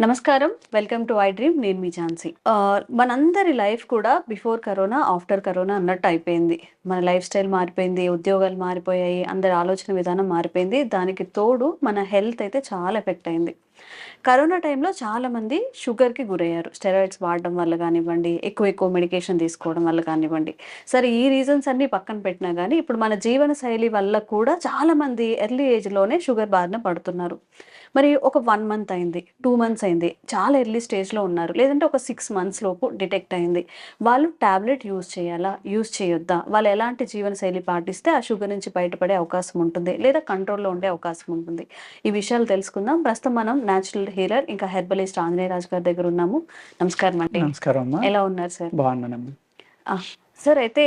నమస్కారం. Welcome to I dream నేను మీ ఝాన్సీ. మనందరి లైఫ్ కూడా బిఫోర్ కరోనా ఆఫ్టర్ కరోనా అన్నట్టు అయిపోయింది. మన లైఫ్ స్టైల్ మారిపోయింది ఉద్యోగాలు మారిపోయాయి అందరి ఆలోచన విధానం మారిపోయింది. దానికి తోడు మన హెల్త్ అయితే చాలా ఎఫెక్ట్ అయింది. కరోనా టైంలో చాలా మంది షుగర్కి గురయ్యారు. స్టెరాయిడ్స్ వాడడం వల్ల కానివ్వండి ఎక్కువ ఎక్కువ మెడికేషన్ తీసుకోవడం వల్ల కానివ్వండి. సరే ఈ రీజన్స్ అన్ని పక్కన పెట్టినా కానీ ఇప్పుడు మన జీవన శైలి వల్ల కూడా చాలా మంది ఎర్లీ ఏజ్లోనే షుగర్ బారిన పడుతున్నారు. మరి ఒక వన్ మంత్ అయింది టూ మంత్స్ అయింది చాలా ఎర్లీ స్టేజ్లో ఉన్నారు. లేదంటే ఒక సిక్స్ మంత్స్ లోపు డిటెక్ట్ అయింది. వాళ్ళు టాబ్లెట్ యూజ్ చేయాలా? యూజ్ చేయొద్దా? వాళ్ళు ఎలాంటి జీవన శైలి పాటిస్తే ఆ షుగర్ నుంచి బయటపడే అవకాశం ఉంటుంది లేదా కంట్రోల్లో ఉండే అవకాశం ఉంటుంది? ఈ విషయాలు తెలుసుకుందాం. ప్రస్తుతం మనం న్యాచురల్ హీరర్ ఇంకా హెర్బలిస్ట్ ఆంజనేయ రాజు గారి దగ్గర ఉన్నాము. నమస్కారం అండి. నమస్కారం ఎలా ఉన్నారు సార్? బాగున్నానమ్మా. సార్ అయితే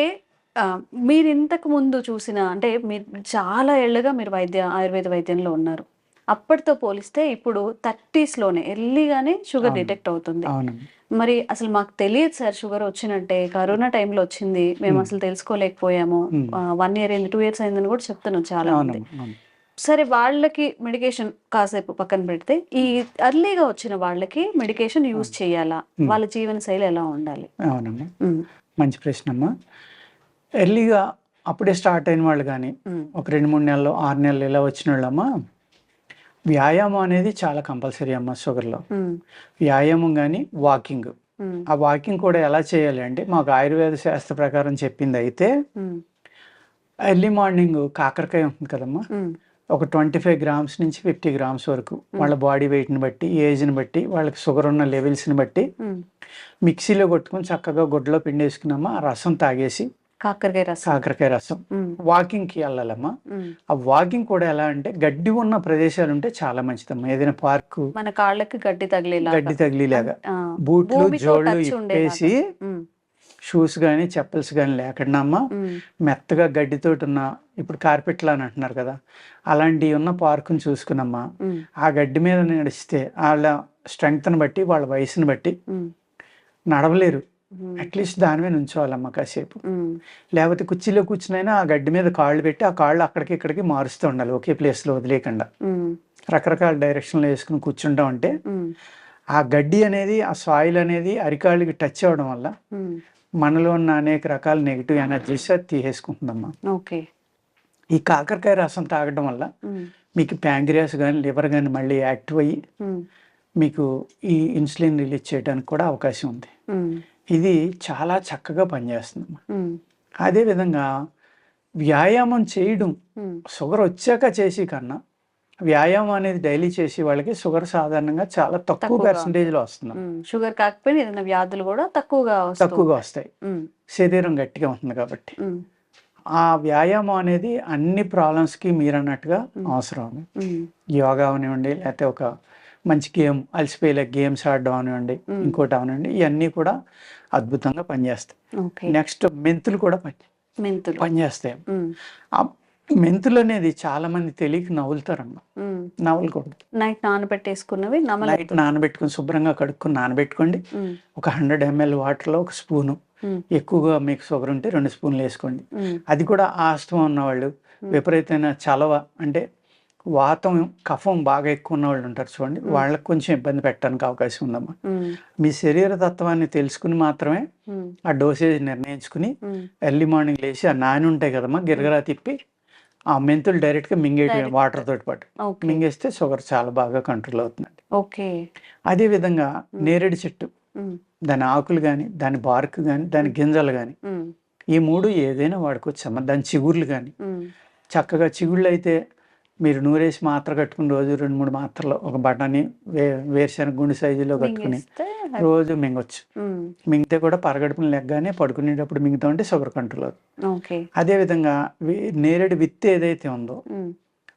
మీరు ఇంతకు ముందు చూసిన అంటే మీరు చాలా ఏళ్ళుగా మీరు వైద్య ఆయుర్వేద వైద్యంలో ఉన్నారు. అప్పటితో పోలిస్తే ఇప్పుడు థర్టీస్లోనే ఎర్లీగానే షుగర్. డిటెక్ట్ అవుతుంది. మరి అసలు మాకు తెలియదు సార్ షుగర్ వచ్చినట్టే. కరోనా టైంలో వచ్చింది. మేము అసలు తెలుసుకోలేకపోయాము. వన్ ఇయర్ అయింది టూ ఇయర్స్ అయిందని కూడా చెప్తున్నాం చాలా మంది. సరే వాళ్ళకి మెడికేషన్ కాసేపు పక్కన పెడితే ఈ అర్లీగా వచ్చిన వాళ్ళకి మెడికేషన్ యూజ్ చేయాలా. వాళ్ళ జీవన శైలి ఎలా ఉండాలి? అవునమ్మా మంచి ప్రశ్న అమ్మా. ఎర్లీగా అప్పుడే స్టార్ట్ అయిన వాళ్ళు కానీ ఒక రెండు మూడు నెలలు ఆరు నెలలు ఇలా వచ్చిన వాళ్ళమ్మా వ్యాయామం అనేది చాలా కంపల్సరీ అమ్మా షుగర్లో. వ్యాయామం కానీ వాకింగ్. ఆ వాకింగ్ కూడా ఎలా చేయాలి అంటే మాకు ఆయుర్వేద శాస్త్ర ప్రకారం చెప్పింది అయితే ఎర్లీ మార్నింగ్ కాకరకాయ ఉంటుంది కదమ్మా. ఒక ట్వంటీ ఫైవ్ గ్రామ్స్ నుంచి ఫిఫ్టీ గ్రామ్స్ వరకు వాళ్ళ బాడీ వెయిట్ని బట్టి ఏజ్ని బట్టి వాళ్ళకి షుగర్ ఉన్న లెవెల్స్ని బట్టి. మిక్సీలో కొట్టుకొని చక్కగా గుడ్డలో పిండేసుకున్నామా ఆ రసం తాగేసి కాకరకాయ రసం. కాకరకాయ రసం. వాకింగ్కి వెళ్ళాలమ్మా. ఆ వాకింగ్ కూడా ఎలా అంటే గడ్డి ఉన్న ప్రదేశాలు ఉంటే చాలా మంచిదమ్మా. ఏదైనా పార్కు మన కాళ్ళకి గడ్డి తగిలేలాగా. గడ్డి తగిలేలాగా. బూట్లు జోళ్ళు. ఇప్పేసి ఉమ్, షూస్ కానీ చెప్పల్స్ కానీ లేకుండా అమ్మా మెత్తగా గడ్డితోటి ఉన్న ఇప్పుడు కార్పెట్లు అని అంటున్నారు కదా అలాంటివి ఉన్న పార్కుని చూసుకున్నమ్మా ఆ గడ్డి మీద నడిస్తే వాళ్ళ స్ట్రెంగ్త్ని బట్టి వాళ్ళ వయసుని బట్టి నడవలేరు. అట్లీస్ట్ దాని మీద ఉంచోవాలమ్మా కాసేపు. లేకపోతే కుర్చీలో కూర్చునైనా ఆ గడ్డి మీద కాళ్ళు పెట్టి ఆ కాళ్ళు అక్కడికి ఇక్కడికి మారుస్తూ ఉండాలి ఒకే ప్లేస్లో వదిలేయకుండా. రకరకాల డైరెక్షన్లో వేసుకుని కూర్చుంటాం అంటే ఆ గడ్డి అనేది ఆ సాయిల్ అనేది అరికాళ్ళకి టచ్ అవ్వడం వల్ల. మనలో ఉన్న అనేక రకాల నెగిటివ్ ఎనర్జీస్ అది తీసేసుకుంటుందమ్మా. ఓకే. ఈ కాకరకాయ రసం తాగడం వల్ల మీకు ప్యాంక్రియాస్ కానీ లివర్ కానీ మళ్ళీ యాక్టివ్ అయ్యి మీకు ఈ ఇన్సులిన్ రిలీజ్ చేయడానికి కూడా అవకాశం ఉంది. ఇది చాలా చక్కగా పనిచేస్తుందమ్మా. అదేవిధంగా వ్యాయామం చేయడం షుగర్ వచ్చాక చేసి కన్నా వ్యాయామం అనేది డైలీ చేసి వాళ్ళకి షుగర్ సాధారణంగా చాలా తక్కువ తక్కువగా పర్సంటేజ్లో వస్తుంది. షుగర్ కాకపోయినా ఏదైనా వ్యాధులు కూడా తక్కువగా తక్కువగా వస్తాయి. శరీరం గట్టిగా ఉంటుంది కాబట్టి. ఆ వ్యాయామం అనేది అన్ని ప్రాబ్లమ్స్కి మీరు అన్నట్టుగా అవసరం యోగా అవనివ్వండి లేకపోతే ఒక మంచి గేమ్ అలసిపోయే గేమ్స్ ఆడడం అవనివ్వండి మ్మ్. ఇంకోటి అవనివ్వండి ఇవన్నీ కూడా అద్భుతంగా పనిచేస్తాయి. నెక్స్ట్ మెంతులు కూడా పని మెంతులు. పనిచేస్తాయి. మెంతులు అనేది చాలా మంది తెలియక నవ్వులుతారమ్మా. నవ్వులకూడదు నైట్ నానబెట్టేసుకున్నవి నైట్ నానబెట్టుకుని శుభ్రంగా కడుక్కుని నానబెట్టుకోండి. ఒక హండ్రెడ్ ఎంఎల్ వాటర్లో ఒక స్పూను. ఎక్కువగా మీకు షుగర్ ఉంటే రెండు స్పూన్లు వేసుకోండి. అది కూడా ఆస్తమా ఉన్నవాళ్ళు విపరీతమైన చలవ అంటే వాతం కఫం బాగా ఎక్కువ ఉన్న వాళ్ళు ఉంటారు చూడండి. వాళ్ళకి కొంచెం ఇబ్బంది పెట్టడానికి అవకాశం ఉందమ్మా. మీ శరీర తత్వాన్ని తెలుసుకుని మాత్రమే ఆ డోసేజ్ నిర్ణయించుకుని. ఎర్లీ మార్నింగ్ లేచి ఆ నాని ఉంటాయి కదమ్మా గిరగరా తిప్పి ఆ మెంతులు డైరెక్ట్గా మింగేటి. వాటర్ తోటి పాటు. మింగేస్తే షుగర్ చాలా బాగా కంట్రోల్ అవుతుందండి ఓకే. అదేవిధంగా నేరేడు చెట్టు దాని ఆకులు కానీ దాని బార్క్ కానీ దాని గింజలు కానీ ఈ మూడు ఏదైనా వాడుకోవచ్చమ్మా దాని చిగుర్లు కానీ చక్కగా చిగుళ్ళు అయితే మీరు నూరేసి మాత్ర కట్టుకుని రోజు రెండు మూడు మాత్రలు ఒక బఠానీ వే వేరుశనగ గుండె సైజులో కట్టుకుని రోజు మింగొచ్చు. మింగితే కూడా పరగడుపున లెగ్గానే పడుకునేటప్పుడు మింగుతా ఉంటే షుగర్ కంట్రోల్ అవుతుంది ఓకే. అదేవిధంగా వే- నేరేడు విత్తు ఏదైతే ఉందో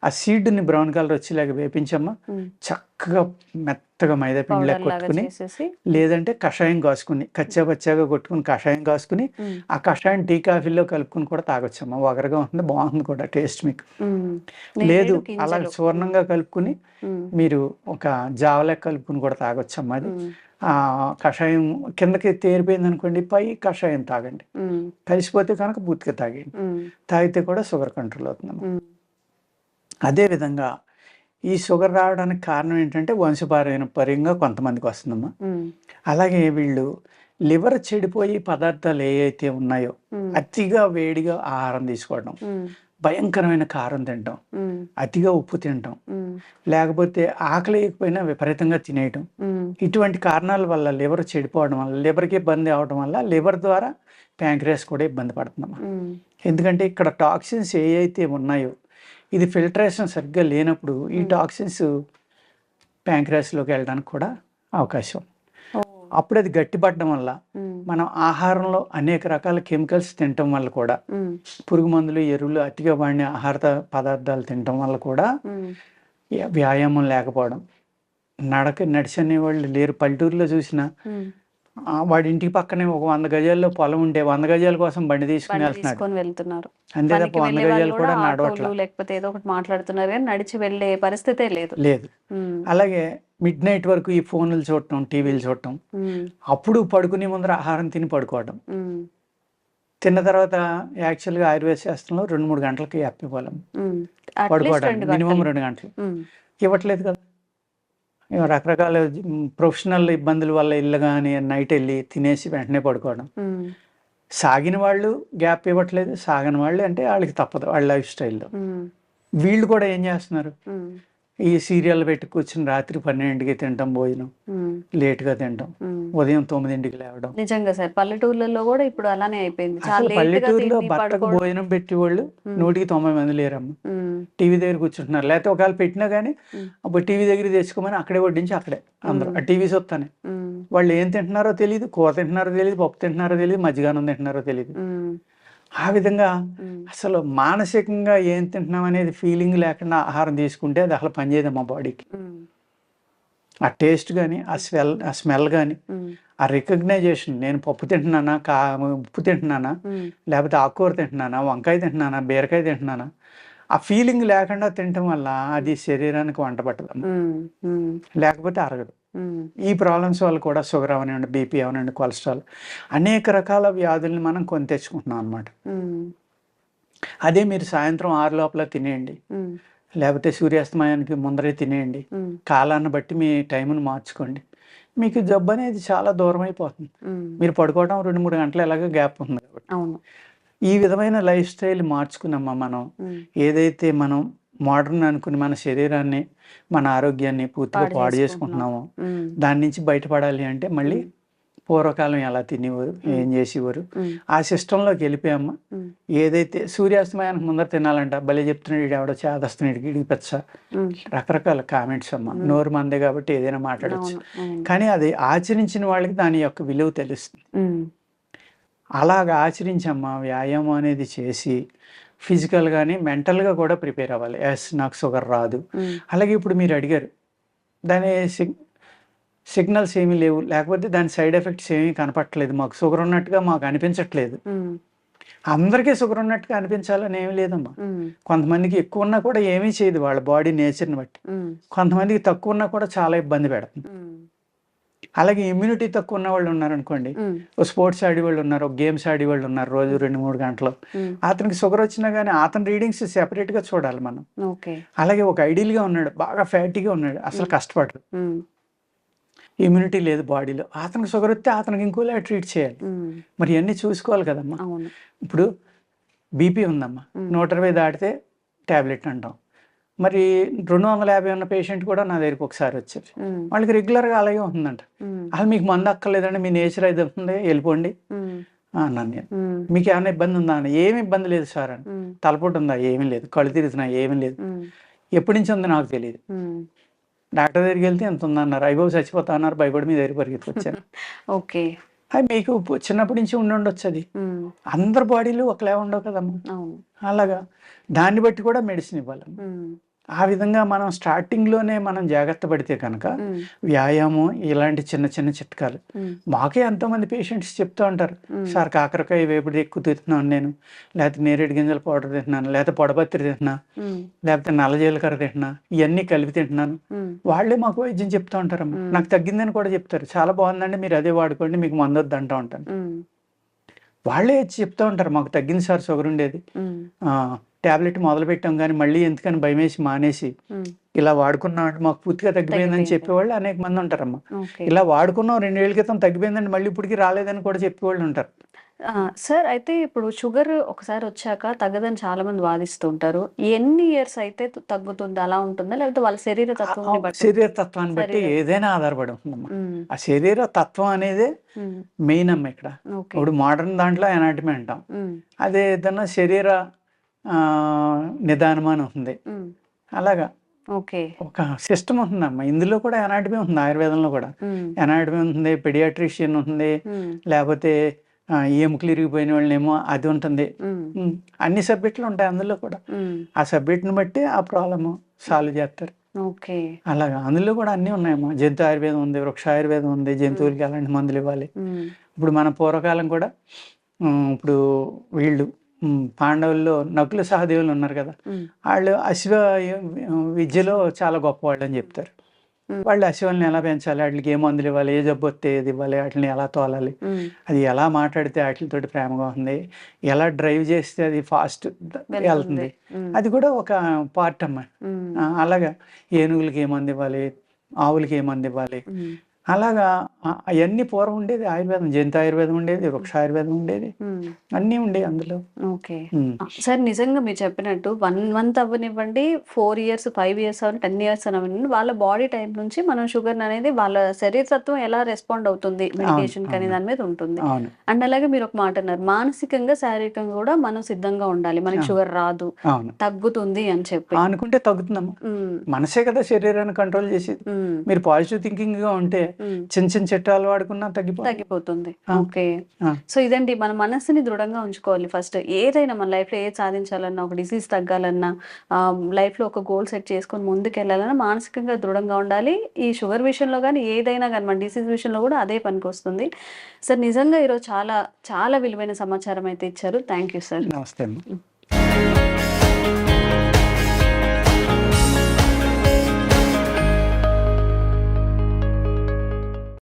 ఆ సీడ్ని బ్రౌన్ కలర్ వచ్చేలాగా వేపించమ్మా. చక్కగా మెత్తగా మైదా పిండిలా కొట్టుకుని లేదంటే కషాయం కాసుకుని కచ్చా పచ్చాగా కొట్టుకుని కషాయం కాసుకుని ఆ కషాయం టీ కాఫీలో కలుపుకుని కూడా తాగొచ్చమ్మా. వగరగా ఉంటుంది బాగుంటుంది కూడా టేస్ట్ మీకు. లేదు అలా. చూర్ణంగా కలుపుకుని మీరు ఒక జావలా కలుపుకుని కూడా తాగొచ్చమ్మా అది. ఆ కషాయం కిందకి తేరిపోయింది అనుకోండి పై కషాయం తాగండి. కలిసిపోతే కనుక పూర్తిగా తాగండి తాగితే కూడా షుగర్ కంట్రోల్ అవుతుందమ్మా. ఉమ్. అదేవిధంగా ఈ షుగర్ రావడానికి కారణం ఏంటంటే వంశపారంపర్యంగా కొంతమందికి వస్తుందమ్మా. అలాగే వీళ్ళు లివర్ చెడిపోయి పదార్థాలు ఏ అయితే ఉన్నాయో అతిగా వేడిగా ఆహారం తీసుకోవడం భయంకరమైన కారం తినటం అతిగా ఉప్పు తినటం లేకపోతే ఆకలి వేయకపోయినా విపరీతంగా తినేయటం. ఇటువంటి కారణాల వల్ల లివర్ చెడిపోవడం వల్ల లివర్కి ఇబ్బంది అవడం వల్ల లివర్ ద్వారా ప్యాంక్రియాస్ కూడా ఇబ్బంది పడుతుందమ్మా. ఎందుకంటే ఇక్కడ టాక్సిన్స్ ఏ అయితే ఉన్నాయో ఇది ఫిల్టరేషన్ సరిగ్గా లేనప్పుడు ఈ. టాక్సిన్స్ ప్యాంక్రియాస్లోకి వెళ్ళడానికి కూడా అవకాశం. అప్పుడు అది గట్టిపడడం వల్ల ఉమ్, మనం ఆహారంలో అనేక రకాల కెమికల్స్ తినటం వల్ల కూడా ఉమ్, పురుగు మందులు ఎరువులు అతిగా వాడిన ఆహార పదార్థాలు తినటం వల్ల కూడా వ్యాయామం లేకపోవడం. నడక నడిచనే వాళ్ళు లేరు. పల్లెటూరులో చూసిన. వాడి ఇంటికి పక్కనే ఒక వంద గజాల్లో పొలం ఉంటే వంద గజాల కోసం బండి తీసుకుని వెళ్తున్నారు. అంతే తప్ప వంద గజాలు కూడా కూడా నడవట్ల. ఆటోలు లేకపోతే ఏదో ఒకటి మాట్లాడుతున్నారు కానీ నడిచి వెళ్ళే పరిస్థితే లేదు. లేదు. అలాగే మిడ్ నైట్ వరకు ఈ ఫోన్లు చూడటం టీవీలు చూడటం అప్పుడు పడుకునే ముందర ఆహారం తిని పడుకోవడం. తిన్న తర్వాత యాక్చువల్గా ఆయుర్వేద శాస్త్రంలో రెండు మూడు గంటలకి. అట్లీస్ట్ పడుకోవడానికి రెండు మినిమం రెండు గంటలు. ఇవ్వట్లేదు కదా. రకరకాల ప్రొఫెషనల్ ఇబ్బందుల వల్ల ఇల్లు కానీ నైట్ వెళ్ళి తినేసి వెంటనే పడుకోవడం. సాగిన వాళ్ళు గ్యాప్ ఇవ్వట్లేదు. సాగని వాళ్ళు అంటే వాళ్ళకి తప్పదు. వాళ్ళ లైఫ్ స్టైల్లో. వీళ్ళు కూడా ఏం చేస్తున్నారు? ఈ సీరియల్ పెట్టి కూర్చుని రాత్రి పన్నెండింటికి తింటాం భోజనం. ఉమ్, లేట్గా తింటాం. ఉదయం తొమ్మిదింటికి లేవడం. నిజంగా సార్ పల్లెటూర్లలో కూడా ఇప్పుడు అలానే అయిపోయింది. లేట్గా పల్లెటూరులో భర్తకు భోజనం పెట్టి వాళ్ళు ఉమ్, నూటికి తొంభై మంది లేరమ్మ. టీవీ దగ్గర కూర్చుంటున్నారు. లేకపోతే ఒకవేళ పెట్టినా కానీ అప్పుడు టీవీ దగ్గర తెచ్చుకోమని అక్కడే వడ్డించి అక్కడే అందరూ. ఆ టీవీ చూస్తానే వాళ్ళు ఏం తింటున్నారో తెలియదు కూర తింటున్నారో తెలియదు పప్పు తింటున్నారో తెలియదు మజ్జిగానం తింటున్నారో తెలియదు ఆ విధంగా అసలు మానసికంగా ఏం తింటున్నాం అనేది ఫీలింగ్ లేకుండా ఆహారం తీసుకుంటే అది అసలు పనిచేయదు మా బాడీకి. ఆ టేస్ట్ కానీ ఆ స్మెల్ ఆ స్మెల్ కానీ ఆ రికగ్నైజేషన్ నేను పప్పు తింటున్నానా కా ఉప్పు తింటున్నానా లేకపోతే ఆకుకూర తింటున్నానా వంకాయ తింటున్నానా బీరకాయ తింటున్నానా ఆ ఫీలింగ్ లేకుండా తినటం వల్ల అది శరీరానికి వంట పట్టదు లేకపోతే అరగదు. ఈ ప్రాబ్లమ్స్ వల్ల కూడా షుగర్ అవనండి బీపీ అవనండి కొలెస్ట్రాల్ అనేక రకాల వ్యాధుల్ని మనం కొని తెచ్చుకుంటున్నాం అనమాట అదే మీరు సాయంత్రం ఆరు లోపల తినేయండి. లేకపోతే సూర్యాస్తమయానికి ముందరే తినేయండి. కాలాన్ని బట్టి మీ టైంను మార్చుకోండి. మీకు జబ్బు అనేది చాలా దూరం అయిపోతుంది. మీరు పడుకోవడం రెండు మూడు గంటలు ఎలాగో గ్యాప్ ఉంది అవును. ఈ విధమైన లైఫ్ స్టైల్ మార్చుకున్నామా మనం? ఏదైతే మనం మోడర్న్ అనుకుని మన శరీరాన్ని మన ఆరోగ్యాన్ని పూర్తిగా పాడు పాడు చేసుకుంటున్నాం. చేసుకుంటున్నామో దాని నుంచి బయటపడాలి అంటే మళ్ళీ పూర్వకాలం ఎలా తినేవారు. ఏం చేసేవారు? ఆ సిస్టంలోకి వెళ్ళిపోయామా? ఉమ్, ఏదైతే సూర్యాస్తమయానికి ముందర తినాలంట భలే చెప్తున్నాడు ఈడు ఎవడో చేదస్తున్నాడు ఇడికి పెచ్చ. రకరకాల కామెంట్స్ అమ్మ. నోరు మందే కాబట్టి ఏదైనా మాట్లాడచ్చు. కానీ అది ఆచరించిన వాళ్ళకి దాని యొక్క విలువ తెలుస్తుంది. అలాగ ఆచరించమ్మా వ్యాయామం అనేది చేసి ఫిజికల్ కానీ మెంటల్గా కూడా ప్రిపేర్ అవ్వాలి. ఎస్ నాకు షుగర్ రాదు. అలాగే ఇప్పుడు మీరు అడిగారు దాని సిగ్నల్స్ ఏమీ లేవు. లేకపోతే దాని సైడ్ ఎఫెక్ట్స్ ఏమీ కనపట్లేదు మాకు. షుగర్ ఉన్నట్టుగా మాకు అనిపించట్లేదు. అందరికీ షుగర్ ఉన్నట్టుగా అనిపించాలని ఏమీ లేదమ్మా. కొంతమందికి ఎక్కువ ఉన్నా కూడా ఏమీ చేయదు వాళ్ళ బాడీ నేచర్ని బట్టి. కొంతమందికి తక్కువ ఉన్నా కూడా చాలా ఇబ్బంది పెడుతుంది. అలాగే ఇమ్యూనిటీ తక్కువ ఉన్న వాళ్ళు ఉన్నారనుకోండి ఓ స్పోర్ట్స్ ఆడేవాళ్ళు ఉన్నారు గేమ్స్ ఆడేవాళ్ళు ఉన్నారు రోజు రెండు మూడు గంటలు. అతనికి షుగర్ వచ్చినా కానీ అతని రీడింగ్స్ సెపరేట్గా చూడాలి మనం. అలాగే ఒక ఐడియల్గా ఉన్నాడు బాగా ఫ్యాటీగా ఉన్నాడు అసలు. కష్టపడరు ఇమ్యూనిటీ లేదు బాడీలో అతనికి షుగర్ వస్తే అతనికి ఇంకోలా ట్రీట్ చేయాలి. మరి ఇవన్నీ చూసుకోవాలి కదమ్మా. ఇప్పుడు బీపీ ఉందమ్మా. నూట ఇరవై దాటితే ట్యాబ్లెట్ అంటాం. మరి రెండు వందల యాభై ఉన్న పేషెంట్ కూడా నా దగ్గరికి ఒకసారి వచ్చారు. వాళ్ళకి రెగ్యులర్గా అలాగే ఉందంట. అసలు మీకు మందు అక్కర్లేదండి మీ నేచర్ అయితే ఉంది వెళ్ళిపోండి. అన్నాను నేను. మీకు ఏమైనా ఇబ్బంది ఉందా అని ఏమి ఇబ్బంది లేదు సార్ అని తలపోటు ఉందా? ఏమీ లేదు. కళ్ళు తిరుగుతున్నా ఏమీ లేదు. ఎప్పటి నుంచి ఉంది నాకు తెలియదు. డాక్టర్ దగ్గరికి వెళ్తే ఎంత ఉందన్నారు? అయిపోయి చచ్చిపోతా అన్నారు భయపడి మీ దగ్గర పరిగెత్తుకొచ్చాను ఓకే. అది మీకు చిన్నప్పటి నుంచి ఉండి ఉండొచ్చు అది. అందరి బాడీలు ఒకలా ఉండవు కదమ్మా. అలాగా. దాన్ని బట్టి కూడా మెడిసిన్ ఇవ్వాలమ్మా ఉమ్, ఆ విధంగా మనం స్టార్టింగ్లోనే మనం జాగ్రత్త పడితే కనుక వ్యాయామం ఇలాంటి చిన్న చిన్న చిట్కాలు. మాకే ఎంతోమంది పేషెంట్స్ చెప్తూ ఉంటారు. సార్ కాకరకాయ వేపుడు ఎక్కువ తింటున్నాను నేను. లేకపోతే నేరేడు గింజల పౌడర్ తింటున్నాను. లేకపోతే పొడపత్రి తింటున్నా. లేకపోతే నల్ల జీలకర్ర తింటున్నా. ఇవన్నీ కలిపి తింటున్నాను. వాళ్ళే మాకు వైద్యం చెప్తూ ఉంటారమ్మా మ్మ్. నాకు తగ్గిందని కూడా చెప్తారు. చాలా బాగుందండి మీరు అదే వాడుకోండి మీకు మందొద్దు అంటూ ఉంటాను. వాళ్ళే చెప్తూ ఉంటారు. మాకు తగ్గింది సార్ షుగర్ ఉండేది. ట్యాబ్లెట్ మొదలు పెట్టాం కానీ మళ్ళీ ఎందుకని భయమేసి మానేసి ఇలా వాడుకున్నాం అంటే మాకు పూర్తిగా తగ్గిపోయిందని తగ్గిపోయింది. చెప్పేవాళ్ళు అనేక మంది ఉంటారమ్మా. ఇలా వాడుకున్నాం రెండు ఏళ్ళ క్రితం తగ్గిపోయిందండి మళ్ళీ ఇప్పటికి రాలేదని కూడా చెప్పేవాళ్ళు ఉంటారు. సార్ అయితే ఇప్పుడు షుగర్ ఒకసారి వచ్చాక తగ్గదని చాలా మంది వాదిస్తూ ఉంటారు ఎన్ని ఇయర్స్ అయితే తగ్గుతుంది? అలా ఉంటుందా? లేకపోతే వాళ్ళ శరీర తత్వం శరీర తత్వాన్ని బట్టి ఏదైనా ఆధారపడి ఉంటుందమ్మా. ఆ శరీర తత్వం అనేదే మెయిన్ అమ్మ ఇక్కడ. ఇప్పుడు మోడర్న్ దాంట్లో ఎనాటమీ అంటాం. అదే ఏదన్నా శరీర నిదానం అని ఉంది. అలాగా. ఓకే. ఒక సిస్టమ్ ఉంటుందమ్మా. ఇందులో కూడా ఎనాటమీ ఉంటుంది ఆయుర్వేదంలో కూడా. ఎనాటమీ ఉంటుంది పెడియాట్రిషియన్ ఉంటుంది లేకపోతే ఆ, ఎముకలు ఇరిగిపోయిన వాళ్ళేమో అది ఉంటుంది. అన్ని సబ్జెక్టులు ఉంటాయి అందులో కూడా. ఆ సబ్జెక్ట్ని బట్టి ఆ ప్రాబ్లమ్ సాల్వ్ చేస్తారు. ఓకే. అలాగా. అందులో కూడా అన్నీ ఉన్నాయమ్మా. జంతు ఆయుర్వేదం ఉంది వృక్ష ఆయుర్వేదం ఉంది జంతువులకి ఎలాంటి మందులు ఇవ్వాలి. ఇప్పుడు మన పూర్వకాలం కూడా ఇప్పుడు వీళ్ళు పాండవుల్లో నకుల సహదేవులు ఉన్నారు కదా. వాళ్ళు అశ్వ విద్యలో చాలా గొప్పవాళ్ళు అని చెప్తారు. వాళ్ళు అశ్వాలని ఎలా పెంచాలి? వాటికి ఏ మందులు ఇవ్వాలి? ఏ జబ్బు వస్తే ఏది ఇవ్వాలి? వాటిని ఎలా తోలాలి? అది ఎలా మాట్లాడితే వాటితోటి ప్రేమగా ఉంది? ఎలా డ్రైవ్ చేస్తే అది ఫాస్ట్ వెళ్తుంది. అది కూడా ఒక పార్ట్ అమ్మా. అలాగా ఏనుగులకి ఏ మందు ఇవ్వాలి? ఆవులకి ఏ మందు ఇవ్వాలి? అలాగా అవన్నీ పూర్వం ఉండేది ఆయుర్వేదం జంతు ఆయుర్వేదం ఉండేది వృక్ష ఆయుర్వేదం ఉండేది అన్నీ ఉండేవి అందులో. ఓకే. సార్ నిజంగా మీరు చెప్పినట్టు వన్ మంత్ అవ్వనివ్వండి ఫోర్ ఇయర్స్ ఫైవ్ ఇయర్స్ అవ్వండి టెన్ ఇయర్స్ అవ్వనివ్వండి వాళ్ళ బాడీ టైప్ నుంచి మనం షుగర్ అనేది వాళ్ళ శరీరతత్వం ఎలా రెస్పాండ్ అవుతుంది మెడికేషన్ కానీ అవును. దాని మీద ఉంటుంది. అండ్ అలాగే మీరు ఒక మాట అన్నారు మానసికంగా శారీరకంగా కూడా మనం సిద్ధంగా ఉండాలి మనకి. షుగర్ రాదు తగ్గుతుంది అని చెప్పి. అనుకుంటే తగ్గుతుందమ్మా. మనసే కదా శరీరాన్ని కంట్రోల్ చేసేది. మీరు పాజిటివ్ థింకింగ్గా ఉంటే చిన్న చిన్న చిట్టాలు వాడుకున్నా తగ్గిపోతుంది. తగ్గిపోతుంది. ఓకే. సో ఇదండి మన మనసుని దృఢంగా ఉంచుకోవాలి ఫస్ట్. ఏదైనా మన లైఫ్లో ఏది సాధించాలన్నా ఒక డిసీజ్ తగ్గాలన్నా లైఫ్లో ఒక గోల్ సెట్ చేసుకొని ముందుకు వెళ్ళాలన్నా మానసికంగా దృఢంగా ఉండాలి. ఈ షుగర్ విషయంలో కానీ ఏదైనా కానీ మన డిసీజ్ విషయంలో కూడా అదే పనికి వస్తుంది. సార్ నిజంగా ఈరోజు చాలా చాలా విలువైన సమాచారం అయితే ఇచ్చారు. Thank you sir. నమస్తే